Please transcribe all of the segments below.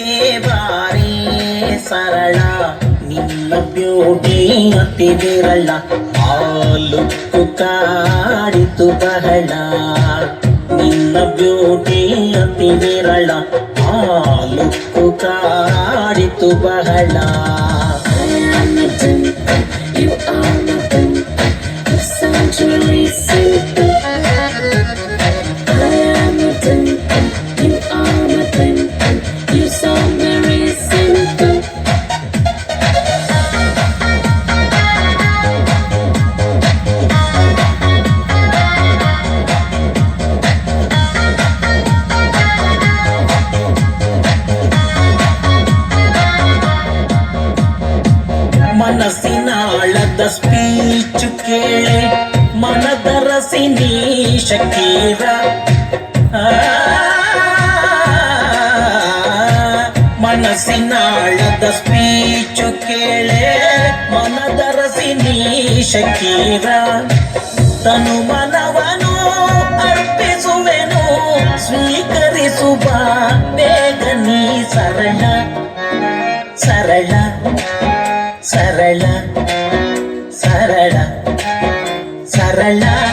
ಸರಸಕ್ಕೆ ಬಾರಿ ಸರಳ ನಿನ್ನ ಬ್ಯೂಟಿ ಅತಿ ವಿರಳ ಹಾಲುಕ್ಕು ಕಾಡಿತು ಬಹಳ ನಿನ್ನ ಬ್ಯೂಟಿ ಅತಿ ವಿರಳ ಹಾಲುಕ್ಕು ಕಾಡಿತು ಬಹಳ I'm a dimple, you are my dimple. You sound really simple. ಮನಸ್ಸಿನಾಳದ speech ಕೇಳೆ ಮನದರಸಿ ನೀ ಶಕೀರ ಆ, ಮನಸ್ಸಿನಾಳದ ಸ್ಪೀಚ್ ಕೇಳೆ ಮನದರಸಿ ನೀ ಶಕೀರ ತನು ಮನವನು ಅರ್ಪಿಸುವೆನು ಸ್ವೀಕರಿಸುವ ಬೇಗ ನೀ ಸರಳ ಸರಳ சரளா சரளா சரளா.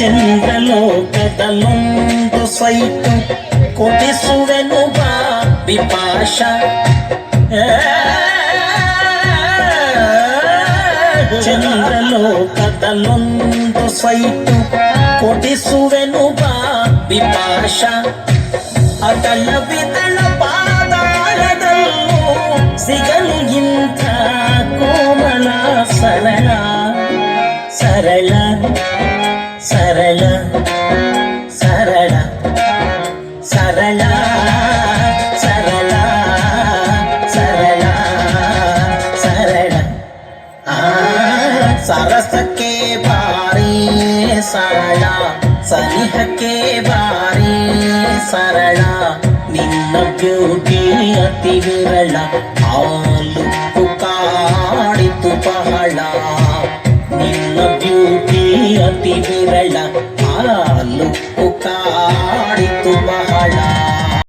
ಚಂದ್ರಲೋಕದಲ್ಲೊಂದು ಸೈಟು ಕೊಡಿಸುವೆನು ಬಾ ವಿಪಾಶ ಚಂದ್ರಲೋಕದಲ್ಲೊಂದು ಸೈಟು ಕೊಡಿಸುವೆನು ಬಾ ವಿಪಾಶ ಅತಳ ಬಿದಳ ಪಾದಾಳದಲ್ಲೂ ಸಿಗಲು ಇಂಥ ಕೋಮಲ ಸರಳ ಸರಳ సరళ సరళ సరళ సరళ సరళ సరళ. సరసకే భారీ సరళ సనిహకే భారీ ಸರಳ ನಿನ್ನ ಬ್ಯೂಟಿ ಅತಿ ವಿರಳ ಆಲ್ ತಿ ವಿರಳ ಹಾಲು